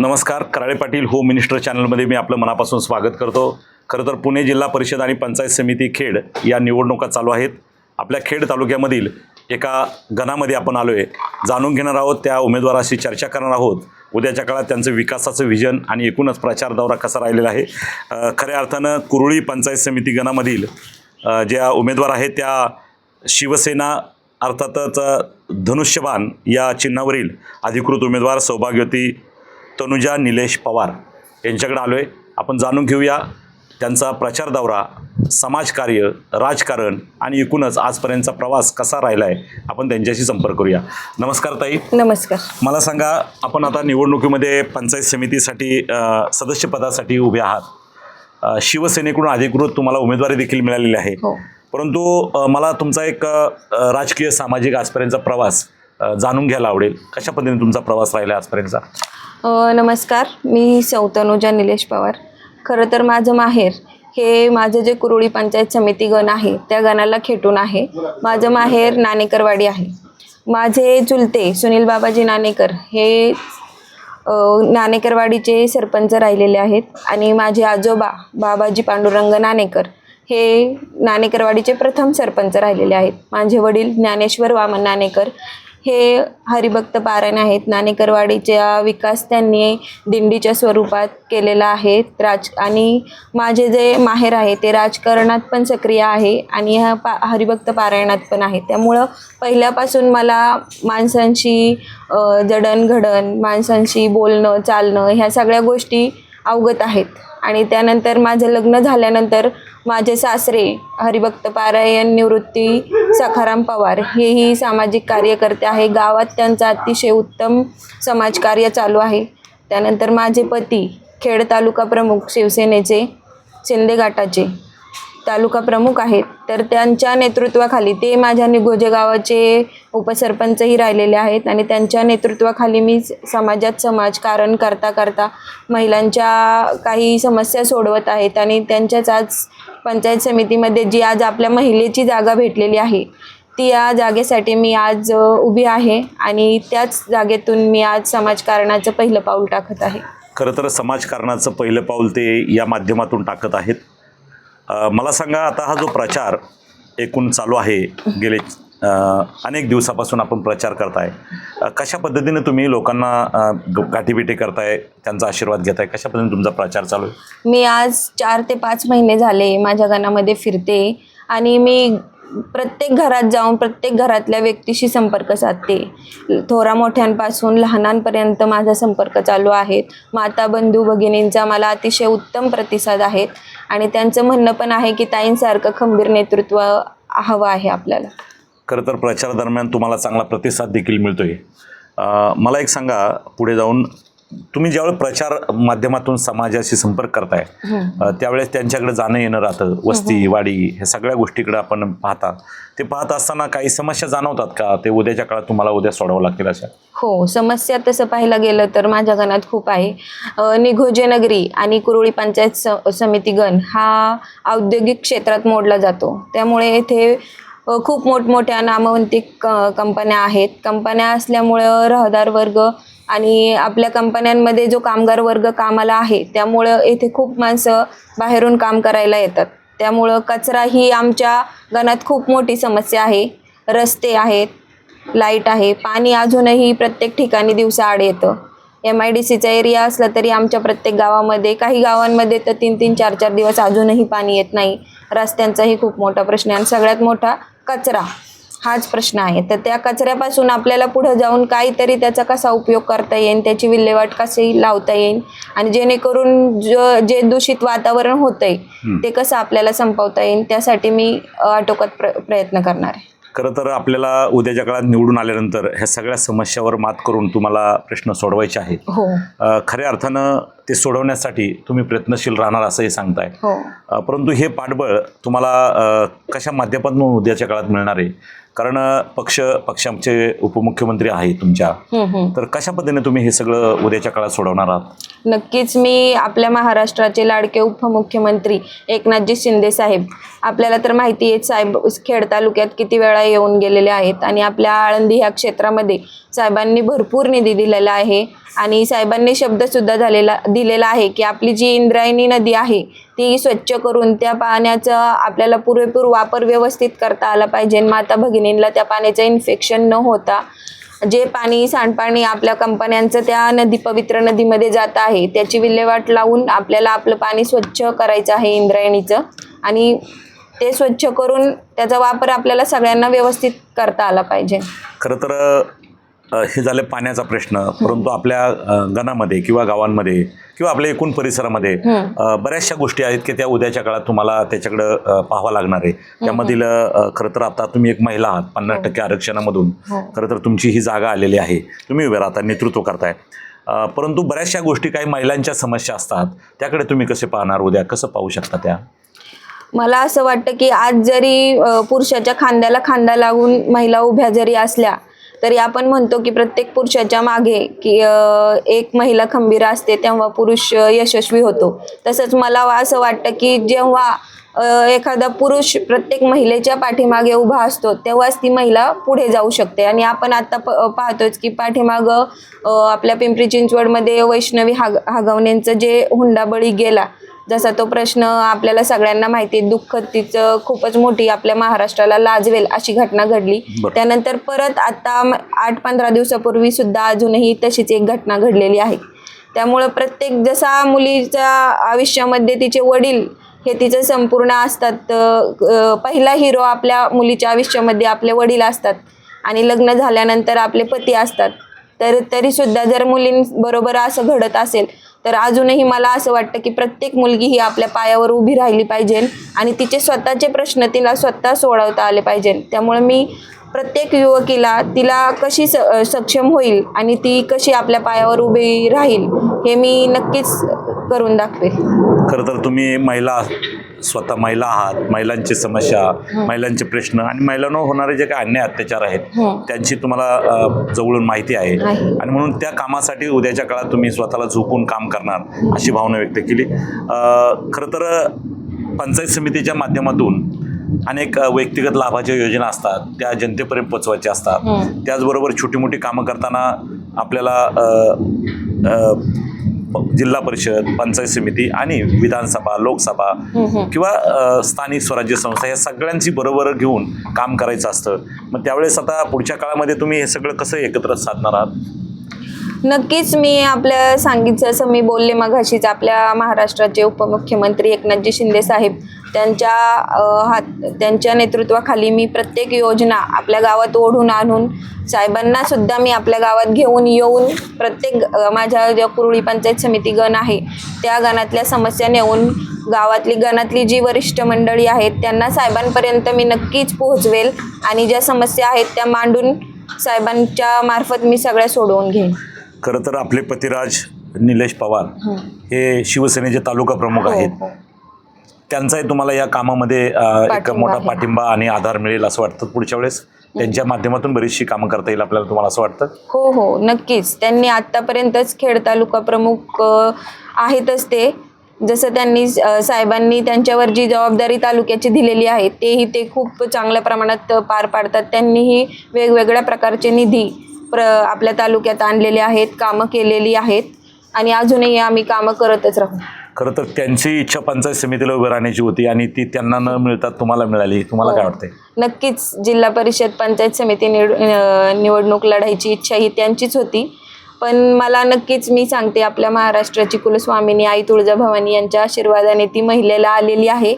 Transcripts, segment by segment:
नमस्कार Karale Patil home minister चॅनलमध्ये मी आपलं मनापासून स्वागत करतो. खरं तर पुणे जिल्हा परिषद आणि पंचायत समिती खेड या निवडणुका चालू आहेत. आपल्या खेड तालुक्यामधील एका गणामध्ये आपण आलो आहे जाणून घेणार आहोत त्या उमेदवाराशी चर्चा करणार आहोत. उद्याच्या काळात त्यांचं विकासाचं विजन आणि एकूणच प्रचार दौरा कसा राहिलेला आहे. खऱ्या अर्थानं कुरुळी पंचायत समिती गणामधील ज्या उमेदवार आहेत त्या शिवसेना अर्थातच धनुष्यबाण या चिन्हावरील अधिकृत उमेदवार सौभाग्यवती तनुजा निलेश पवार यांच्याकडे आलो आहे आपण जाणून घेऊया त्यांचा प्रचार दौरा समाजकार्य राजकारण आणि एकूणच आजपर्यंतचा प्रवास कसा राहिला आहे आपण त्यांच्याशी संपर्क करूया. नमस्कार ताई. नमस्कार. मला सांगा आपण आता निवडणुकीमध्ये पंचायत समितीसाठी सदस्यपदासाठी उभे आहात. शिवसेनेकडून अधिकृत तुम्हाला उमेदवारी देखील मिळालेली आहे. हो. परंतु मला तुमचा एक राजकीय सामाजिक आजपर्यंतचा प्रवास जाणून घ्यायला आवडेल. कशा पद्धतीने तुमचा प्रवास राहिला आजपर्यंतचा? नमस्कार मी सौतनुजा निलेश पवार. खरं तर माझं माहेर हे माझं जे कुरुळी पंचायत समिती गण आहे त्या गणाला खेटून आहे. माझं माहेर नाणेकरवाडी आहे. माझे चुलते सुनील बाबाजी नाणेकर हे नाणेकरवाडीचे सरपंच राहिलेले आहेत आणि माझे आजोबा बाबाजी पांडुरंग नाणेकर हे नाणेकरवाडीचे प्रथम सरपंच राहिलेले आहेत. माझे वडील ज्ञानेश्वर वामन नाणेकर हे हरिभक्त पारायण आहेत. नाणेकरवाडीच्या विकास त्यांनी दिंडीच्या स्वरूपात केलेला आहे. राज आणि माझे जे माहेर आहे ते राजकारणात पण सक्रिय आहे आणि ह्या पा हरिभक्त पारायणात पण आहे. त्यामुळं पहिल्यापासून मला माणसांशी जडणघडण माणसांशी बोलणं चालणं ह्या सगळ्या गोष्टी अवगत आहेत. आणि त्यानंतर माझं लग्न झाल्यानंतर माझे सासरे हरिभक्त पारायण निवृत्ती सखाराम पवार. हेही सामाजिक कार्यकर्ते आहे. गावात त्यांचं अतिशय उत्तम समाजकार्य चालू आहे. त्यानंतर माझे पती खेड तालुका प्रमुख शिवसेनेचे शिंदे घाटाचे तालुका प्रमुख आहेत तर त्यांच्या नेतृत्वाखाली ते माझ्या निगोजे गावाचे उपसरपंचही राहिलेले आहेत आणि त्यांच्या नेतृत्वाखाली मी समाजात समाजकारण करता करता महिलांच्या काही समस्या सोडवत आहेत आणि त्यांच्याच आज पंचायत समितीमध्ये जी आज आपल्या महिलेची जागा भेटलेली आहे ती या जागेसाठी मी आज उभी आहे आणि त्याच जागेतून मी आज समाजकारणाचं पहिलं पाऊल टाकत आहे. खरं तर समाजकारणाचं पहिलं पाऊल ते या माध्यमातून टाकत आहेत. मला सांगा आता हा जो प्रचार एकूण चालू आहे गेले अनेक दिवसापासून आपण प्रचार करताय. कशा पद्धतीने तुम्ही लोकांना अ, गाठीभेटी करताय त्यांचा आशीर्वाद घेताय? कशा पद्धतीने तुमचा प्रचार चालू आहे? मी आज चार ते पाच महिने झाले माझ्या गणामध्ये फिरते आणि मी प्रत्येक घरात जाऊन प्रत्येक घरातल्या व्यक्तीशी संपर्क साधते. थोरा मोठ्यांपासून लहानांपर्यंत माझा संपर्क चालू आहे. माता बंधू भगिनींचा मला अतिशय उत्तम प्रतिसाद आहेत आणि त्यांचं म्हणणं पण आहे की ताईंसारखं खंबीर नेतृत्व हवं आहे आपल्याला. खरं तर प्रचार दरम्यान तुम्हाला चांगला प्रतिसाद देखील मिळतोय. मला एक सांगा पुढे जाऊन तुम्ही ज्यावेळेस प्रचार माध्यमातून समाजाशी संपर्क करताय त्यावेळेस त्यांच्याकडे जाणं येणं राहतं वस्ती वाडी ह्या सगळ्या गोष्टीकडे आपण पाहता. ते पाहत असताना काही समस्या जाणवतात का? ते उद्याच्या काळात तुम्हाला उद्या सोडावं लागतील अशा? हो समस्या तसं पाहायला गेलं तर माझ्या गणात खूप आहे. निघोजे नगरी आणि कुरुळी पंचायत समिती गण हा औद्योगिक क्षेत्रात मोडला जातो. त्यामुळे येथे खूप मोठमोठ्या नामवंतिक क कंपन्या आहेत. कंपन्या असल्यामुळं रहदार वर्ग आणि आपल्या कंपन्यांमध्ये जो कामगार वर्ग कामाला आहे त्यामुळं येथे खूप माणसं बाहेरून काम करायला येतात. त्यामुळं कचरा ही आमच्या गणात खूप मोठी समस्या आहे. रस्ते आहेत लाइट आहे पाणी अजूनही प्रत्येक ठिकाणी दिवसाआड येतं. एम आय डी सीचा एरिया असला तरी आमच्या प्रत्येक गावामध्ये काही गावांमध्ये तर तीन तीन चार चार दिवस अजूनही पाणी येत नाही. रस्त्यांचाही खूप मोठा प्रश्न आहे आणि सगळ्यात मोठा कचरा. हाच प्रश्न आहे. तर त्या कचऱ्यापासून आपल्याला पुढं जाऊन काहीतरी त्याचा कसा उपयोग करता येईल त्याची विल्हेवाट कशी लावता येईल आणि जेणेकरून ज जे दूषित वातावरण होतंय ते कसं आपल्याला संपवता येईल त्यासाठी मी अ, आटोक्यात प्र प्रयत्न करणार आहे. खरं तर आपल्याला उद्याच्या काळात निवडून आल्यानंतर ह्या सगळ्या समस्यावर मात करून तुम्हाला प्रश्न सोडवायचे आहेत. हो. खऱ्या अर्थानं ते सोडवण्यासाठी तुम्ही प्रयत्नशील राहणार असंही सांगताय. हो. परंतु हे पाठबळ तुम्हाला कशा माध्यमातून उद्याच्या काळात मिळणार आहे? कारण पक्ष पक्षाचे उपमुख्यमंत्री आहे तुमच्या. तर कशा पद्धतीने तुम्ही हे सगळं उद्याच्या काळात सोडवणार आहात? नक्कीच मी आपल्या महाराष्ट्राचे लाडके उपमुख्यमंत्री एकनाथजी शिंदे साहेब आपल्याला तर माहिती आहे साहेब खेड तालुक्यात किती वेळा येऊन गेलेले आहेत आणि आपल्या आळंदी ह्या क्षेत्रामध्ये साहेबांनी भरपूर निधी दिलेला आहे. आणि साहेबांनी शब्दसुद्धा झालेला दिलेला आहे की आपली जी इंद्रायणी नदी आहे ती स्वच्छ करून त्या पाण्याचा आपल्याला पुरेपूर वापर व्यवस्थित करता आला पाहिजे माता भगिनींना त्या पाण्याचं इन्फेक्शन न होता जे पाणी सांडपाणी आपल्या कंपन्यांचं त्या नदी पवित्र नदीमध्ये जात आहे त्याची विल्हेवाट लावून आपल्याला आपलं पाणी स्वच्छ करायचं आहे इंद्रायणीचं आणि ते स्वच्छ करून त्याचा वापर आपल्याला सगळ्यांना व्यवस्थित करता आला पाहिजे. खरं तर हे झाले पाण्याचा प्रश्न. परंतु आपल्या गणामध्ये किंवा गावांमध्ये किंवा आपल्या एकूण परिसरामध्ये बऱ्याचशा गोष्टी आहेत की त्या उद्याच्या काळात तुम्हाला त्याच्याकडं पाहावं लागणार आहे. त्यामधील खरं तर आता तुम्ही एक महिला आहात पन्नास टक्के आरक्षणामधून. हो. खरं तर तुमची ही जागा आलेली आहे. तुम्ही उभे राहता नेतृत्व करताय. परंतु बऱ्याचशा गोष्टी काही महिलांच्या समस्या असतात. त्याकडे तुम्ही कसे पाहणार उद्या? कसं पाहू शकता त्या? मला असं वाटतं की आज जरी पुरुषाच्या खांद्याला खांदा लागून महिला उभ्या जरी असल्या तरी आपण म्हणतो की प्रत्येक पुरुषाच्या मागे की एक महिला खंबीर असते तेव्हा पुरुष यशस्वी होतो. तसंच मला असं वाटतं की जेव्हा एखादा पुरुष प्रत्येक महिलेच्या पाठीमागे उभा असतो तेव्हाच ती महिला पुढे जाऊ शकते. आणि आपण आता प पाहतोच की पाठीमागं आपल्या पिंपरी चिंचवडमध्ये वैष्णवी हाग हागवण्यांचं जे हुंडाबळी गेला जसा तो प्रश्न आपल्याला सगळ्यांना माहिती आहे दुःख तिचं खूपच मोठी आपल्या महाराष्ट्राला लाजवेल अशी घटना घडली. त्यानंतर परत आता आठ पंधरा दिवसापूर्वी सुद्धा अजूनही तशीच एक घटना घडलेली आहे. त्यामुळं प्रत्येक जसा मुलीच्या आयुष्यामध्ये तिचे वडील हे तिचं संपूर्ण असतात पहिला हिरो आपल्या मुलीच्या आयुष्यामध्ये आपले वडील असतात आणि लग्न झाल्यानंतर आपले पती असतात. तर तरीसुद्धा जर मुलींबरोबर असं घडत असेल तर अजूनही मला असं वाटतं की प्रत्येक मुलगी ही आपल्या पायावर उभी राहिली पाहिजे आणि तिचे स्वतःचे प्रश्न तिला स्वतः सोडवता आले पाहिजे. त्यामुळे मी प्रत्येक युवकीला तिला कशी स सक्षम होईल आणि ती कशी आपल्या पायावर उभी राहील हे मी नक्कीच करून दाखवेल. खरं तर तुम्ही महिला स्वतः महिला आहात महिलांची समस्या महिलांचे प्रश्न आणि महिलांवर होणारे जे काही अन्याय अत्याचार आहेत हं. त्यांची तुम्हाला जवळून माहिती आहे. आणि म्हणून त्या कामासाठी उद्याच्या काळात तुम्ही स्वतःला झोपून काम करणार अशी भावना व्यक्त केली खरं तर पंचायत समितीच्या माध्यमातून अनेक व्यक्तिगत लाभाच्या योजना असतात त्या जनतेपर्यंत पोचवायच्या असतात हं. त्याचबरोबर छोटी मोठी कामं करताना आपल्याला जिल्हा परिषद पंचायत समिती आणि विधानसभा लोकसभा किंवा स्थानिक स्वराज्य संस्था या सगळ्यांची बरोबर घेऊन काम करायचं असतं. मग त्यावेळेस आता पुढच्या काळामध्ये तुम्ही हे सगळं कसं एकत्र साधणार आहात? नक्कीच मी आपल्या सांगितलं असं मी बोलले मघाशीच. आपल्या महाराष्ट्राचे उपमुख्यमंत्री एकनाथजी शिंदे साहेब त्यांच्या हात त्यांच्या नेतृत्वाखाली मी प्रत्येक योजना आपल्या गावात ओढून आणून साहेबांना सुद्धा मी आपल्या गावात घेऊन येऊन प्रत्येक माझ्या ज्या कुरुळी पंचायत समिती गण आहे त्या गणातल्या समस्या नेऊन गावातली गणातली जी वरिष्ठ मंडळी आहेत त्यांना साहेबांपर्यंत मी नक्कीच पोहोचवेल आणि ज्या समस्या आहेत त्या मांडून साहेबांच्या मार्फत मी सगळ्या सोडवून घेईन. खरं तर आपले पतिराज निलेश पवार हे शिवसेनेचे तालुका प्रमुख हो, आहेत. हो. त्यांचाही तुम्हाला या कामामध्ये एक मोठा. पाठिंबा आणि आधार मिळेल असं वाटतं. पुढच्या वेळेस त्यांच्या माध्यमातून बरीचशी कामं करता येईल आपल्याला तुम्हाला असं वाटतं? हो हो. नक्कीच. त्यांनी आत्तापर्यंतच खेड तालुका प्रमुख आहेतच ते. जसं त्यांनी साहेबांनी त्यांच्यावर जी जबाबदारी तालुक्याची दिलेली आहे तेही ते खूप चांगल्या प्रमाणात पार पाडतात. त्यांनीही वेगवेगळ्या प्रकारचे निधी प्र आपल्या तालुक्यात आणलेले आहेत कामं केलेली आहेत. आणि अजूनही आम्ही कामं करतच राहू. खरं तर त्यांची इच्छा पंचायत समितीला उभं राहण्याची होती आणि ती त्यांना न मिळतात तुम्हाला मिळाली. तुम्हाला काय हो. वाटतंय? नक्कीच जिल्हा परिषद पंचायत समिती अ, निवडणूक लढायची इच्छा ही त्यांचीच होती. पण मला नक्कीच मी सांगते आपल्या महाराष्ट्राची कुलस्वामिनी आई तुळजाभवानी यांच्या आशीर्वादाने ती महिलेला आलेली आहे.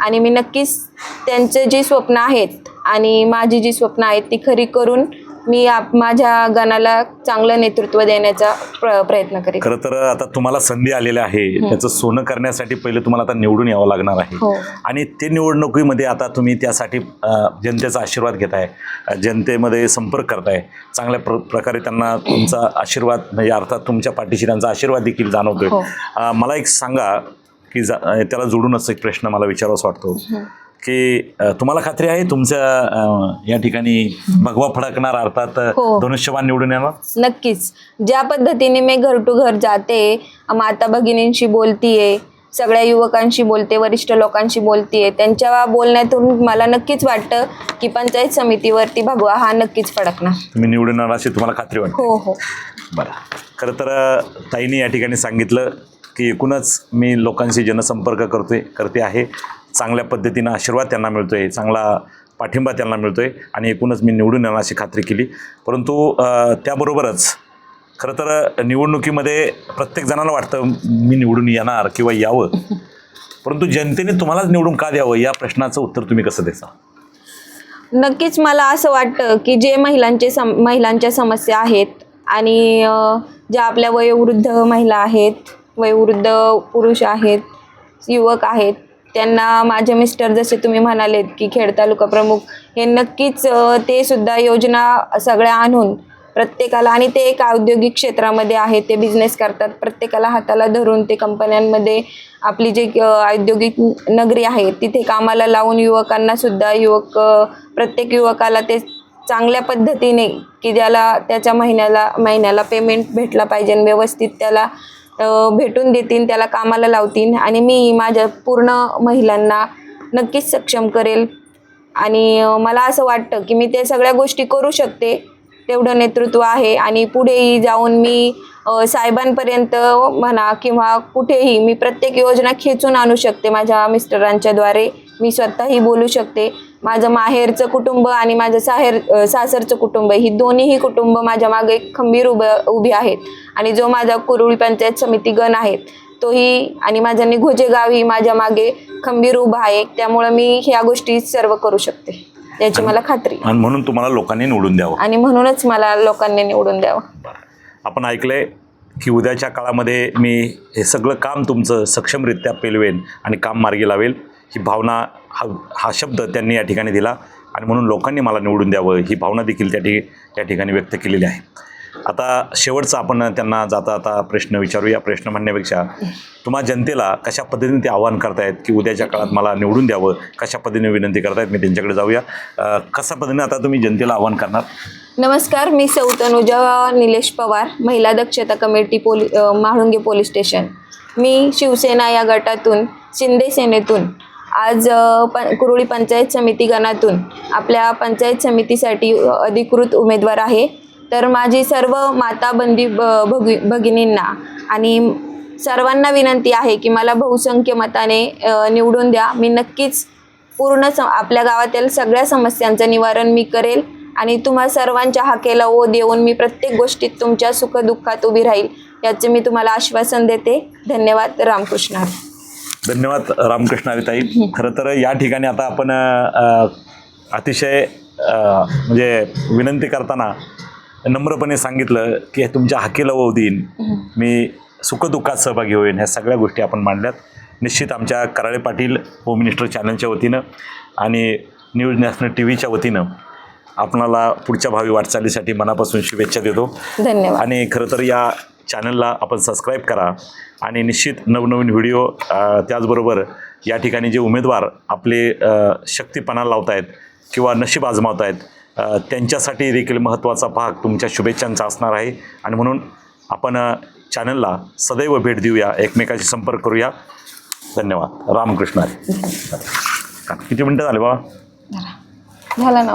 आणि मी नक्कीच त्यांचे जी स्वप्न आहेत आणि माझी जी स्वप्न आहेत ती खरी करून मी आप माझ्या गणाला चांगलं नेतृत्व देण्याचा प्र प्रयत्न करेन खरं तर आता तुम्हाला संधी आलेली आहे. त्याचं सोनं करण्यासाठी पहिले तुम्हाला आता निवडून यावं लागणार आहे. हो. आणि ते निवडणुकीमध्ये आता तुम्ही त्यासाठी अ, जनतेचा आशीर्वाद घेताय. अ, जनतेमध्ये संपर्क करताय. चांगल्या प्र प्रकारे त्यांना तुमचा आशीर्वाद म्हणजे अर्थात तुमच्या पाठीशी त्यांचा आशीर्वाद देखील जाणवतोय. हो. अ, मला एक सांगा की जा अ, त्याला जोडूनच एक प्रश्न मला विचारावासा वाटतो. की तुम्हाला खात्री आहे तुमच्या या ठिकाणी भगवा फडकणार अर्थात हो. धनुष्यबाण निवडून येणार? नक्कीच. ज्या पद्धतीने मी घर टू घर जाते माता भगिनींशी बोलतीये सगळ्या युवकांशी बोलते वरिष्ठ लोकांशी बोलतीये त्यांच्या बोलण्यातून मला नक्कीच वाटतं की पंचायत समितीवरती भगवा हा नक्कीच फडकणार. तुम्ही निवडून येणार अशी तुम्हाला खात्री वाटते? हो हो. बरं. खरं तर ताईंनी या ठिकाणी सांगितलं की एकूणच मी लोकांशी जनसंपर्क करतोय करते आहे. चांगल्या पद्धतीनं आशीर्वाद त्यांना मिळतो आहे चांगला पाठिंबा त्यांना मिळतो आहे आणि एकूणच मी निवडून येणार अशी खात्री केली. परंतु त्याबरोबरच खरं तर निवडणुकीमध्ये प्रत्येक जणाला वाटतं मी निवडून येणार किंवा यावं. परंतु जनतेने तुम्हालाच निवडून का द्यावं? या प्रश्नाचं उत्तर तुम्ही कसं द्यायचं नक्कीच मला असं वाटतं की जे महिलांचे सम महिलांच्या समस्या आहेत आणि ज्या आपल्या वयोवृद्ध महिला आहेत वयोवृद्ध पुरुष आहेत युवक आहेत त्यांना माझे मिस्टर जसे तुम्ही म्हणालेत की खेड तालुका प्रमुख हे नक्कीच ते सुद्धा योजना सगळ्या आणून प्रत्येकाला आणि ते एक औद्योगिक क्षेत्रामध्ये आहेत ते बिझनेस करतात. प्रत्येकाला हाताला धरून ते कंपन्यांमध्ये आपली जे औद्योगिक नगरी आहे तिथे कामाला लावून युवकांना सुद्धा युवक प्रत्येक युवकाला ते चांगल्या पद्धतीने की ज्याला त्याच्या महिन्याला महिन्याला पेमेंट भेटला पाहिजे व्यवस्थित त्याला भेटून देतील त्याला कामाला लावतील आणि मी माझ्या पूर्ण महिलांना नक्कीच सक्षम करेल. आणि मला असं वाटतं की मी ते सगळ्या गोष्टी करू शकते तेवढं नेतृत्व आहे. आणि पुढेही जाऊन मी साहेबांपर्यंत म्हणा किंवा कुठेही मी प्रत्येक योजना खेचून आणू शकते माझ्या मिस्टरांच्याद्वारे मी स्वतःही बोलू शकते. माझं माहेरचं कुटुंब आणि माझं साहेर सासरचं कुटुंब ही दोन्हीही कुटुंब माझ्या मागे खंबीर उभ उभी आहेत. आणि जो माझा कुरुळी पंचायत समिती गण आहेत तोही आणि माझा निघोजे गाव ही माझ्या मागे खंबीर उभा आहे. त्यामुळं मी ह्या गोष्टी सर्व करू शकते. याची मला खात्री आहे. आणि म्हणून तुम्हाला लोकांनी निवडून द्यावं. आणि म्हणूनच मला लोकांनी निवडून द्यावं. आपण ऐकलंय की उद्याच्या काळामध्ये मी हे सगळं काम तुमचं सक्षमरित्या पेलवेन आणि काम मार्गी लावेल. ही भावना हा हा शब्द त्यांनी या ठिकाणी दिला आणि म्हणून लोकांनी मला निवडून द्यावं ही भावना देखील त्या ठिक या ठिकाणी व्यक्त केलेली आहे. आता शेवटचा आपण त्यांना जाता आता प्रश्न विचारूया प्रश्न म्हणण्यापेक्षा तुम्हा जनतेला कशा पद्धतीने ते आवाहन करतायत की उद्याच्या काळात मला निवडून द्यावं कशा पद्धतीने विनंती करतायत मी त्यांच्याकडे जाऊया. कशा पद्धतीने आता तुम्ही जनतेला आवाहन करणार? नमस्कार मी सौ तनुजा निलेश पवार महिला दक्षता कमिटी पोली अ, म्हाळुंगे पोलीस स्टेशन. मी शिवसेना या गटातून शिंदे सेनेतून आज अ, प कुरुळी पंचायत समिती गणातून आपल्या पंचायत समितीसाठी अधिकृत उमेदवार आहे. तर माझी सर्व माता बंदी ब भगि भगिनींना आणि सर्वांना विनंती आहे की मला बहुसंख्य मताने निवडून द्या. मी नक्कीच पूर्ण स आपल्या गावातील सगळ्या समस्यांचं निवारण मी करेल आणि तुम्हा सर्वांच्या हाकेला ओ देऊन मी प्रत्येक गोष्टीत तुमच्या सुखदुःखात उभी राहील याचे मी तुम्हाला आश्वासन देते. धन्यवाद. रामकृष्ण. धन्यवाद रामकृष्ण हरिताई खरं तर या ठिकाणी आता आपण अतिशय म्हणजे विनंती करताना नम्रपणे सांगितलं की तुमच्या हाकेला ओव देईन. मी सुखदुःखात सहभागी होईन ह्या सगळ्या गोष्टी आपण मांडल्यात. निश्चित आमच्या कराळे पाटील होम मिनिस्टर चॅनलच्या वतीनं आणि न्यूज नॅशनल टी व्हीच्या वतीनं आपणाला पुढच्या भावी वाटचालीसाठी मनापासून शुभेच्छा देतो. धन्यवाद. आणि खरं तर या चॅनलला आपण सबस्क्राईब करा आणि निश्चित नवनवीन व्हिडिओ त्याचबरोबर या ठिकाणी जे उमेदवार आपले शक्तीपणा लावत आहेत किंवा नशीब आजमावत आहेत त्यांच्यासाठी देखील महत्त्वाचा भाग तुमच्या शुभेच्छांचा असणार आहे. आणि म्हणून आपण चॅनलला सदैव भेट देऊया एकमेकाशी संपर्क करूया. धन्यवाद. रामकृष्ण. किती मिनटं झाले बाबा? झालं ना.